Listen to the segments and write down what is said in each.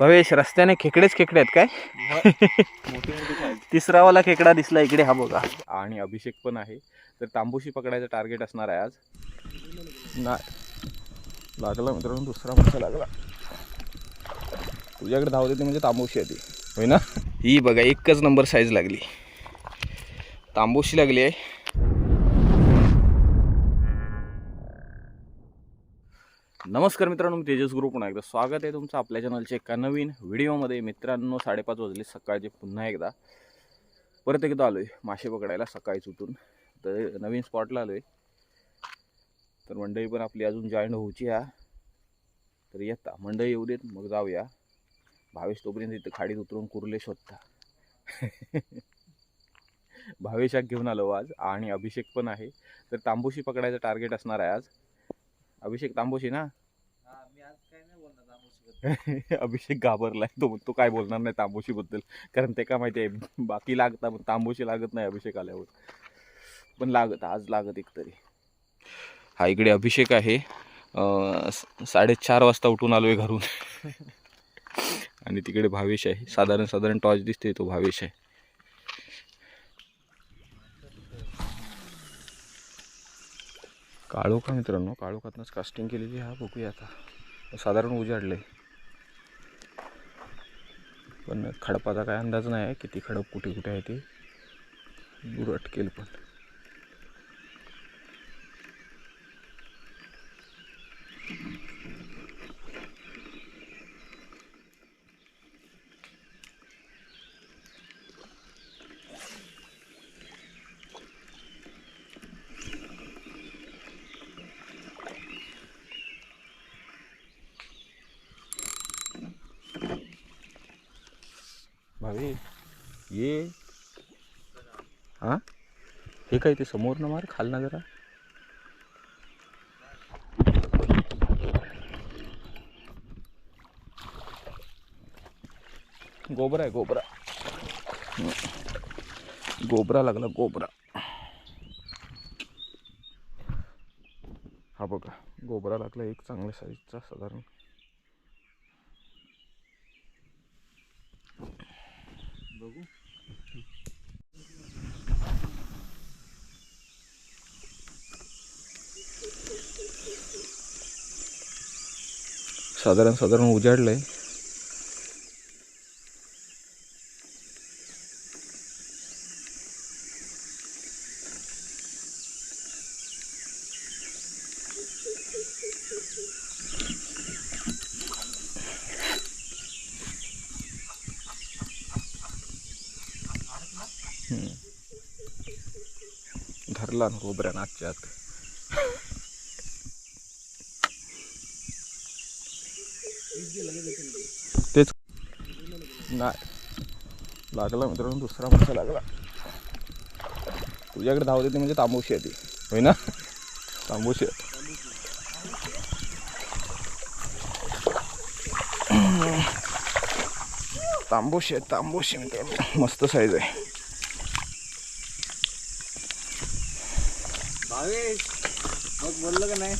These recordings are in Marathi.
भवेश रस्त्याने खेकडेच खेकडे आहेत काय? मोठे मोठे तिसरावाला खेकडा दिसला इकडे हा बघा. आणि अभिषेक पण आहे. तर तांबूशी पकडायचं टार्गेट असणार आहे आज. नाही लागला मित्रांनो दुसरा मासा लागला. तुझ्याकडे धाव देते म्हणजे तांबूशी आहे ती. होय ना? ही बघा एकच नंबर साईज लागली. तांबूशी लागली आहे. नमस्कार मित्रांनो मी तेजस गुरु. पुन्हा एकदा स्वागत आहे तुमचं आपल्या चॅनलच्या एका नवीन व्हिडिओमध्ये. मित्रांनो साडेपाच वाजले सकाळचे पुन्हा एकदा. परत एकदा आलो आहे मासे पकडायला सकाळीच उठून. तर नवीन स्पॉटला आलो आहे तर मंडळी पण आपली अजून जॉईन होऊची हा तर येता मंडळी येऊ देत मग जाऊया. भावेश तोपर्यंत इथं खाडीत उतरून कुर्ले शोधता. भावेशाक घेऊन आलो आज. आणि अभिषेक पण आहे. तर तांबूशी पकडायचं टार्गेट असणार आहे आज. अभिषेक तांबूशी ना? अभिषेक घाबरलाय तो तो काय बोलणार नाही तांबूशी बद्दल कारण ते का माहिती आहे बाकी लागतात पण तांबूशी लागत नाही अभिषेक आल्यावर. पण लागत आज लागत एक तरी हा इकडे अभिषेक आहे. साडेचार वाजता उठून आलो आहे घरून. आणि तिकडे भावेश आहे. साधारण साधारण टॉर्च दिसते तो भावेश आहे. काळोखा मित्रांनो? काळोखातनंच कास्टिंग केलेली हा बघूया आता. साधारण उजाडले पण खडपाचा काय अंदाज नाही आहे. किती खडप कुठे कुठे आहे ते. दूर अटकेल पण. भावे ये? हा? हे काय ते समोर ना मार खाल ना जरा. गोबरा आहे गोबरा. गोबरा लागला गोबरा. हा बघा गोबरा लागला एक चांगल्या साईजचा साधारण बघू. साधारण साधारण उजाडलं आहे धरला ना आजच्या आत तेच नाही लागला मित्रांनो दुसरा मासा लागला. तुझ्याकडे धाव देते म्हणजे तांबूशी आहे ती. होय ना? तांबूशी. आहे तांबूशी आहे तांबूशी मित्रांनो. मस्त साईज आहे. भावेश मग बोललं का नाही?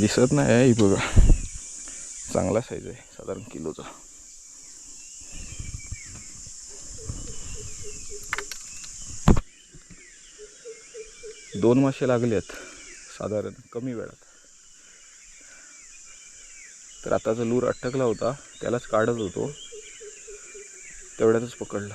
दिसत नाही आहे बघा. चांगला साईज आहे साधारण किलोचा. दोन मासे लागले आहेत साधारण कमी वेळात. तर आता जो लूर अटकला होता त्यालाच काढत होतो. तेवढ्यातच पकडला.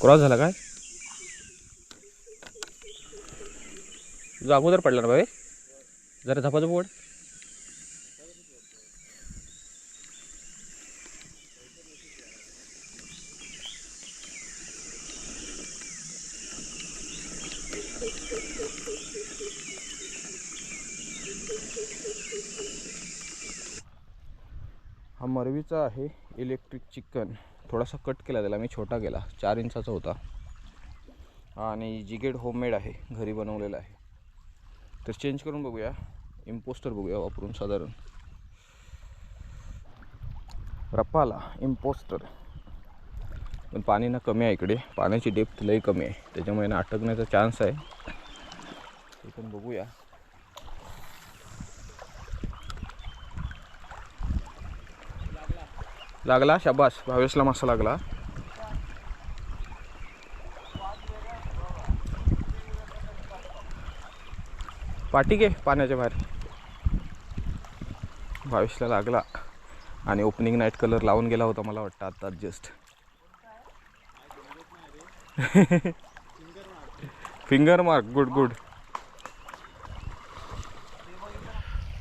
क्रॉस झाला काय? तुझा अगोदर पडला ना भाई जरा झपाझप ओढ. मरवीचा आहे इलेक्ट्रिक चिकन थोडासा कट केला त्याला मी छोटा केला चार इंचाचा होता. आणि जिगेड होममेड आहे घरी बनवलेला आहे. तर चेंज करून बघूया इम्पोस्टर बघूया वापरून साधारण. रप्पाला इम्पोस्टर पण पाणी ना कमी आहे इकडे पाण्याची डेप्थ लई कमी आहे. त्याच्यामुळे ना अटकण्याचा चान्स आहे. ते पण बघूया. लागला? शाबास. भावेशला मासा लागला. पाठी घे पाण्याच्या बाहेर. भावेशला लागला. आणि ओपनिंग नाईट कलर लावून गेला होता मला वाटतं आता just finger mark good good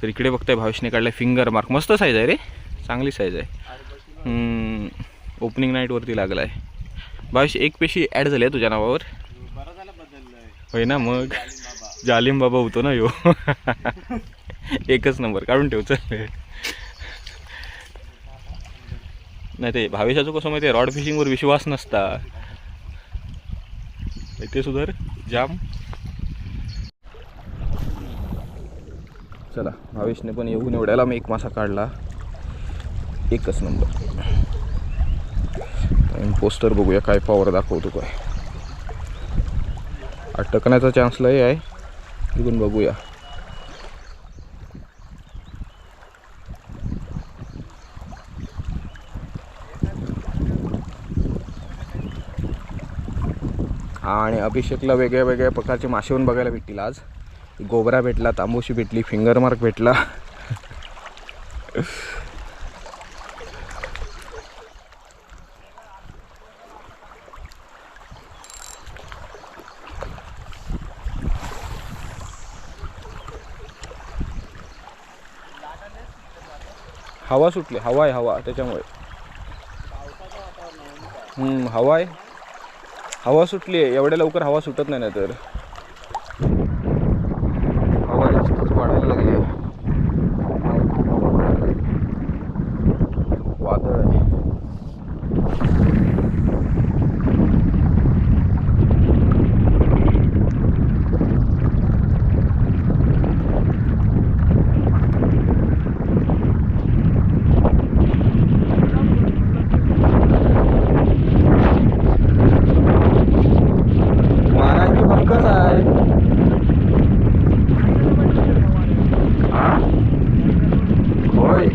तर इकडे बघताय भावेशने काढलाय फिंगर मार्क मस्त साईज आहे रे. चांगली साईज आहे. ओपनिंग नाईटवरती लागला आहे भावेश एक पेशी ॲड झाली आहे तुझ्या नावावर? होय ना मग? जालिम बाबा होतो ना यो. एकच नंबर काढून ठेव चल. नाही ते भावेशाचं कसं माहिती आहे रॉड फिशिंगवर विश्वास नसता. ते सुधार. जाम. चला भावेशने पण येऊन एवढ्याला मी एक मासा काढला. एकच नंबर. पोस्टर बघूया काय पॉवर दाखवतो काय. अटकण्याचा चान्स लय आहे. तिकडून बघूया. आणि अभिषेकला वेगळ्या वेगळ्या प्रकारचे मासे पण बघायला भेटतील आज. गोबरा भेटला तांबूशी भेटली फिंगर मार्क भेटला. हवा सुटली हवा आहे हवा त्याच्यामुळे. हवा आहे. हवा सुटली आहे एवढ्या लवकर हवा सुटत नाही ना तर हवा जास्तच वाढायला लागली आहे वादळ आहे मारायची भंकच आहे होय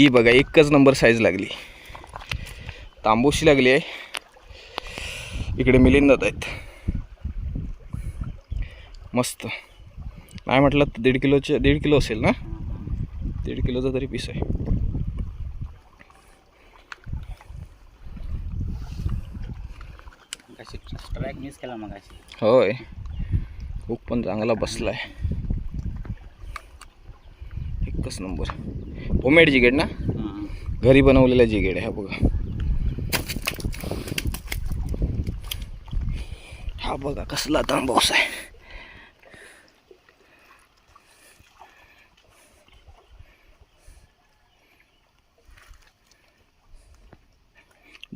ही बघा एकच नंबर साईज लागली. तांबूशी लागली आहे. इकडे मिलिंद आहेत. मस्त. नाही म्हटलं तर दीड किलोचे दीड किलो असेल ना? दीड किलोचा तरी पीस आहे. मिस केला मग होय. हुक पण चांगला बसलाय. एकच नंबर. होममेड जिगेड ना? घरी बनवलेला जिगेड आहे हा बघा. हा बघा कसला तांबूस आहे.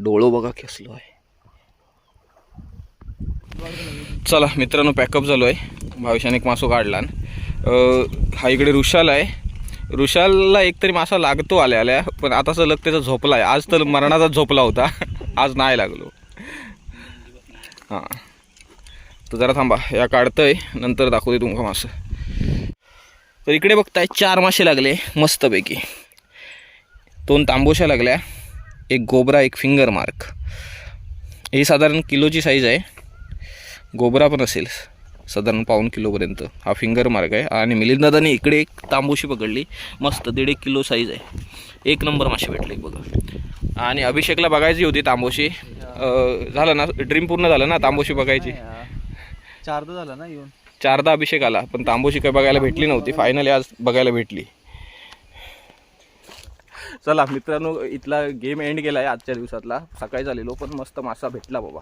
डोळो बघा कसलो आहे. चला मित्रांनो पॅकअप झालो आहे भाविशाने एक मासो काढला. हा इकडे ऋषाल आहे. ऋषालला एकतरी मासा लागतो आल्या आल्या पण आता सलग त्याचा झोपला आहे आज तर मरणाचा झोपला होता. आज नाही लागलो. हां. तर जरा थांबा या काढतंय. नंतर दाखवते तुमका मासं. तर इकडे बघताय चार मासे लागले मस्तपैकी. दोन तांबोशा लागल्या एक गोबरा एक फिंगर मार्क ही साधारण किलोची साईज आहे. गोबरा पण असेल. साधारण पाऊन किलोपर्यंत. हा फिंगर मार्क आहे. आणि मिलिंद दादाने इकडे एक तांबूशी पकडली. मस्त दीड एक किलो साईज आहे. एक नंबर मासे भेटले बघा. आणि अभिषेकला बघायची होती तांबोशी. झालं ना ड्रीम पूर्ण झालं ना तांबोशी बघायची? चारदा झाला ना येऊन. चारदा अभिषेक आला पण तांबोशी काय बघायला भेटली नव्हती. फायनली आज बघायला भेटली. चला मित्रांनो इथला गेम एंड केला आहे आजच्या दिवसातला. सकाळी झालेलो पण मस्त मासा भेटला बाबा.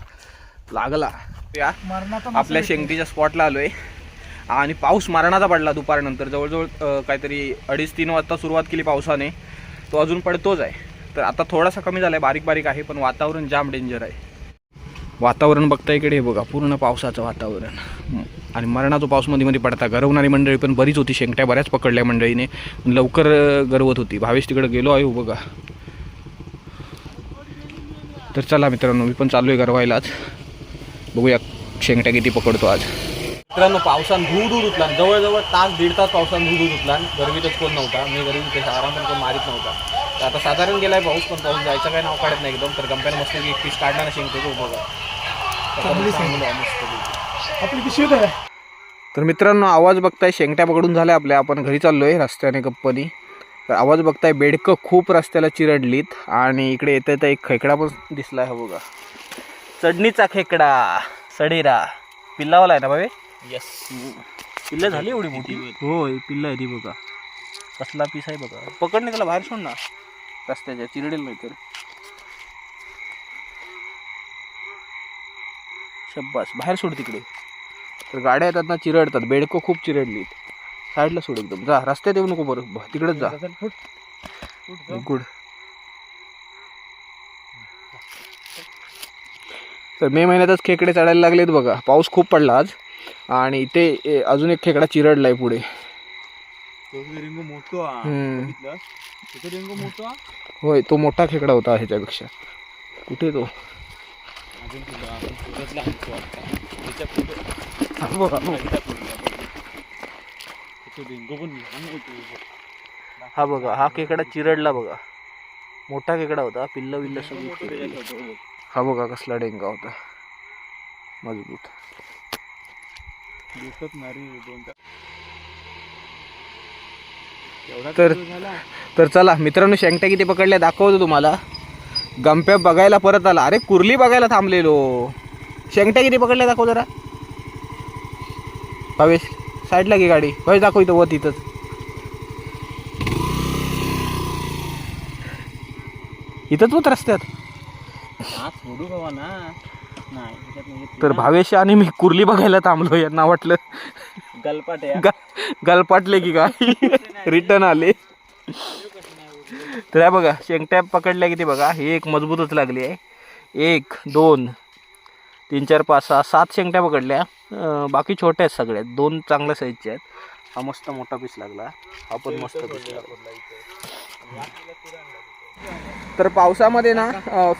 लागला. या मरणाचा आपल्या शेंगटीच्या स्पॉटला आलोय. आणि पाऊस मारणाचा पडला दुपारनंतर. जवळजवळ काहीतरी अडीच तीन वाजता सुरुवात केली पावसाने. तो अजून पडतोच आहे. तर आता थोडासा कमी झाला आहे बारीक बारीक आहे पण वातावरण जाम डेंजर आहे. वातावरण बघता इकडे हे बघा पूर्ण पावसाचं वातावरण. आणि मरणाचा पाऊसमध्ये मध्ये पडता गरवणारी मंडळी पण बरीच होती. शेंगट्या बऱ्याच पकडल्या मंडळीने. लवकर गरवत होती. भावेश तिकडे गेलो आहे हो बघा. तर चला मित्रांनो मी पण चालू आहे गरवायलाच. बघूया शेंगट्या किती पकडतो आज. मित्रांनो पावसान धू दूर उठला. जवळजवळ तास दीड तास पावसान धू दूर उठला. गरमीतच कोण नव्हता. मी गरमी ते आराम पण मारित नव्हता. तर आता साधारण गेलाय पाऊस पण पाऊस जायचं काय नाव काढत नाही एकदम. तर गंप्यानं मस्त एक पीस काढणार शिंकते तो बघा आपली पिशवी तर तर मित्रांनो आवाज बघताय शेंगट्या पकडून झाल्या आपल्या. आपण घरी चाललोय रस्त्याने गप्पनी. तर आवाज बघताय बेडकं खूप रस्त्याला चिरडलीत. आणि इकडे येता येता एक खेकडा पण दिसलाय हा बघा. चढणीचा खेकडा सडेरा पिल्लावाला आहे ना भावे येस पिल्ल झाली एवढी मोठी होय पिल्ल आहे ती बघा कसला पीस आहे बघा पकडणे त्याला बाहेर सोड ना रस्त्याच्या चिरडेल नाही तर शब्बास बाहेर सोड तिकडे तर गाड्या येतात ना चिरडतात बेडकं खूप चिरडलीत साईडला सोड एकदम जा रस्त्यात येऊ नको बरं ब- तिकडेच जा गुड तर मे महिन्यातच खेकडे चढायला लागलेत बघा पाऊस खूप पडला आज आणि इथे अजून एक खेकडा चिरडलाय पुढे रिंगू मोठो हा. हम्म. बघितलं? तिथे रिंगू मोठो हा. होय तो मोठा खेकडा होता ह्याच्यापेक्षा कुठे तो पुढं, पुढं- हा बघा, पुढं. हा बघा हा खेकडा चिरडला बघा मोठा खेकडा होता पिल्ल विल्ल सगळी चिरडली. हा बघा कसला डेंगा होता. मजबूत. दिसत नाही. तर तर चला मित्रांनो शेंगट्या किती पकडल्या दाखवतो तुम्हाला. गंप्या बघायला परत आला. अरे कुर्ली बघायला थांबलेलो. शेंगट्या किती पकडल्या दाखव जरा. भावेश साईडला घे गाडी. भावेश दाखव इथं व तिथंच इथंच होत रस्त्यात. सोडू बाबा ना. नाही ह्याच्यात म्हणजे तर भावेश आणि मी कुर्ली बघायला थांबलो यांना वाटलं. गलपाट आहे ग- गलपाटले की काय? रिटर्न आले. तर बघा शेंगट्या पकडल्या किती बघा. ही एक मजबूतच लागली आहे. एक दोन तीन चार पाच सहा सात शेंगट्या पकडल्या. अं, बाकी छोट्या आहेत सगळ्या. दोन चांगल्या साईजच्या आहेत. हा मस्त मोठा पीस लागला. हा पण मस्त पीस लागला. तर पावसामध्ये ना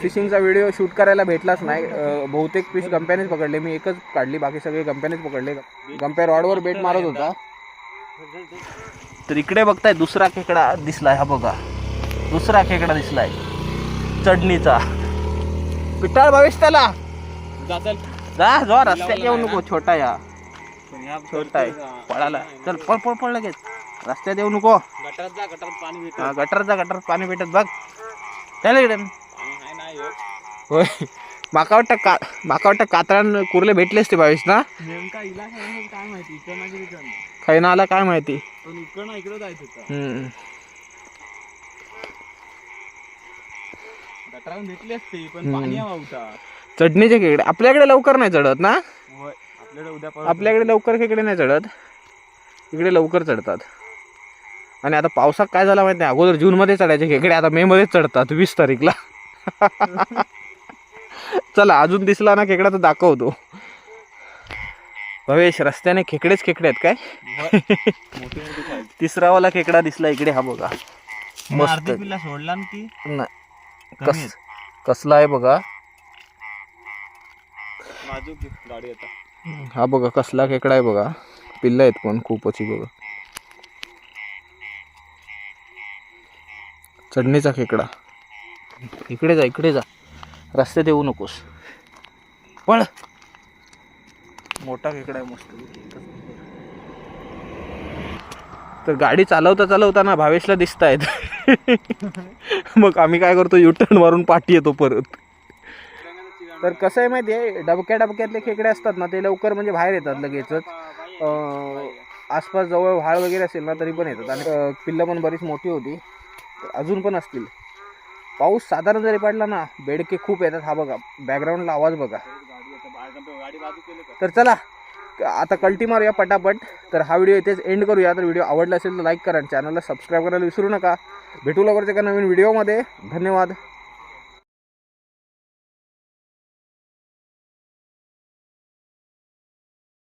फिशिंगचा व्हिडिओ शूट करायला भेटलाच नाही. बहुतेक फिश गंप्यानेच पकडले. मी एकच काढली बाकी सगळे गंप्यानेच पकडले. गंप्या रॉडवर बेट मारत होता. तर इकडे बघताय दुसरा खेकडा दिसलाय. हा बघा. दुसरा खेकडा दिसलाय. चढणीचा. पिटाळ भावेश त्याला. जा जो. रस्त्यात येऊ नको छोटा या. छोटा आहे. पळाला. चल पळ पळ पळ लगेच. रस्त्यात येऊ नको. गटारात जा गटारात पाणी भेटत. हा, गटारचा गटारात पाणी भेटत बघ. त्याला इकडे. पाणी आहे नाही होत. होय. माका वाटतं का माका वाटतं कातळान कुर्ले भेटलेच ते भावेश ना? नेमका इला काय काय माहिती? इकडं नाही रिटर्न खाईना आला काय माहिती? पण इकडं ना इकडं जायचं होतं. हम्म. गटारात भेटली असते पण हम्म. पाणी हवा होता. चढणीचे खेकडे. आपल्याकडे लवकर नाही चढत ना? होय. आपल्याकडे उद्या परत आपल्याकडे लवकर खेकडे नाही चढत. इकडे लवकर चढतात. आणि आता पावसात काय झालं माहिती नाही अगोदर जूनमध्ये चढायचे खेकडे आता मे मध्येच चढतात वीस तारीखला. चला अजून दिसला ना खेकडा तर दाखवतो. भवेश रस्त्याने खेकडेच खेकडे आहेत काय? मोठी मोठी खायची तिसरावाला खेकडा दिसला इकडे हा बघा. मस्त. सोडला ना ती? नाही. कमी कस कसला आहे बघा. बाजू गाडी आता. हा बघा कसला खेकडा आहे बघा. पिल्ल आहेत पण खूपच ही बघा. चढणीचा खेकडा. इकडे जा इकडे जा. रस्त्यात येऊ नकोस. पळ. मोठा खेकडा आहे मस्त. तर गाडी चालवता चालवताना भावेशला दिसत आहेत मग आम्ही काय करतो युटर्न मारून पाठी येतो परत. तर कसं आहे माहिती आहे डबक्या डबक्यातले खेकडे असतात ना ते लवकर म्हणजे बाहेर येतात लगेचच. आसपास जवळ व्हाळ वगैरे असेल ना तरी पण येतात. आणि पिल्लं पण बरीच मोठी होती. तर अजून पण असतील. पाऊस साधारण जरी पडला ना बेडके खूप येतात. हा बघा बॅकग्राऊंडला आवाज बघा. तर चला आता कल्टी मारूया पटापट. तर हा व्हिडिओ इथेच एंड करूया. तर व्हिडिओ आवडला असेल तर लाईक करा आणि चॅनलला सबस्क्राईब करायला विसरू नका. भेटू लवकरच एका नवीन व्हिडिओमध्ये धन्यवाद.